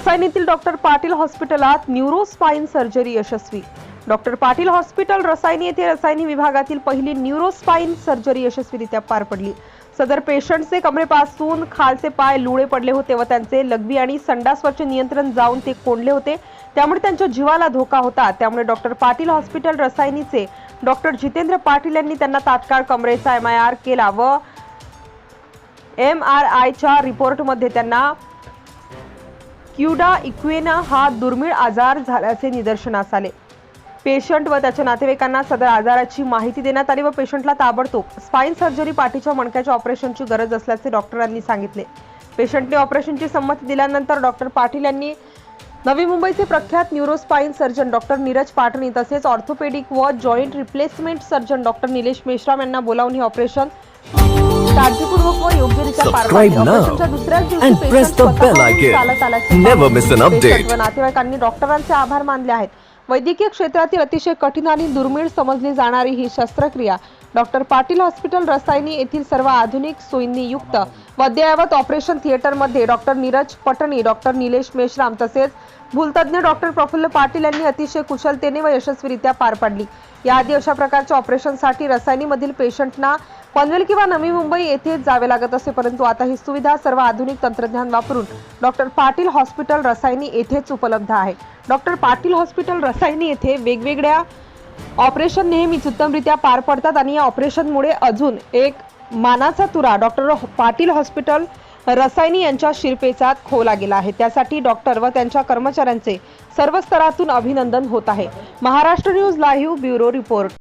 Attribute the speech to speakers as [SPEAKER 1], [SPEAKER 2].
[SPEAKER 1] रसायनीतील doctor Patil हॉस्पिटलात neuro spine surgery यशस्वी. Doctor Patil hospital Rasayani येथे रसायनी विभागातील पहिली न्यूरो स्पाईन सर्जरी यशस्वीरित्या पार पडली. सदर पेशंटचे कमरेपासून खालचे पाय लुळे पडले होते व त्यांचे लघवी आणि संडासवरचे नियंत्रण जाऊन ते कोंडले होते. त्यामुळे त्यांच्या जीवाला धोका होता. त्यामुळे डॉक्टर पाटील हॉस्पिटल रसायनीचे डॉक्टर जितेंद्र पाटील यांनी त्यांना तात्काळ कमरेचा एम आय आर केला व एम आर आयच्या रिपोर्टमध्ये त्यांना क्युडा इक्वेना हा दुर्मिळ आजार झाल्याचे निदर्शनास आले. पेशंट व त्याच्या नातेवाईकांना सदर आजाराची माहिती देण्यात आली व पेशंटला ताबडतोब स्पाईन सर्जरी पाठीच्या मणक्याच्या ऑपरेशनची गरज असल्याचे डॉक्टरांनी सांगितले. पेशंटने ऑपरेशनची संमती दिल्यानंतर डॉक्टर पाटील यांनी नवी मुंबईचे प्रख्यात neuro spine surgeon doctor Neeraj Patni तसेच ऑर्थोपेडिक व joint replacement surgeon doctor Nilesh Meshram यांना बोलावून हे ऑपरेशन काळजीपूर्वक व योग्यरित्या पार
[SPEAKER 2] Subscribe now
[SPEAKER 1] ऑपरेशनच्या दुसऱ्याच दिवशी
[SPEAKER 2] and press the bell
[SPEAKER 1] स्वतःहून
[SPEAKER 2] icon.
[SPEAKER 1] चालत आल्याचे
[SPEAKER 2] Never miss an
[SPEAKER 1] patient
[SPEAKER 2] update.
[SPEAKER 1] व नातेवाईकांनी डॉक्टरांचे आभार मानले आहेत वैद्यकीय क्षेत्रातील अतिशय कठीण आणि दुर्मिळ समजली जाणारी ही शस्त्रक्रिया डॉक्टर पाटील हॉस्पिटल रसायनी येथील सर्व आधुनिक सोयींनी युक्त व अद्ययावत ऑपरेशन थिएटरमध्ये डॉक्टर नीरज पटणी डॉक्टर निलेश मेश्राम तसेच भूलतज्ञ डॉक्टर प्रफुल्ल पाटील यांनी अतिशय कुशलतेने व यशस्वीरित्या पार पाडली याआधी अशा प्रकारच्या ऑपरेशनसाठी रसायनीमधील पेशंटना पनवेल किंवा नवी मुंबई येथे जावे लागत असे परंतु आता ही सुविधा सर्व आधुनिक तंत्रज्ञान वापरून डॉक्टर पाटील हॉस्पिटल रसायनी येथेच उपलब्ध आहे. डॉक्टर पाटील हॉस्पिटल रसायनी येथे वेगवेगळ्या ऑपरेशन नेहमीच उत्तमरित्या पार पडतात आणि या ऑपरेशनमुळे अजून एक मानाचा तुरा डॉक्टर पाटील हॉस्पिटल रसायनी यांच्या शिरपेचात खोला गेला आहे. त्यासाठी डॉक्टर व त्यांच्या कर्मचाऱ्यांचे सर्व स्तरातून अभिनंदन होत आहे. Maharashtra news live bureau report.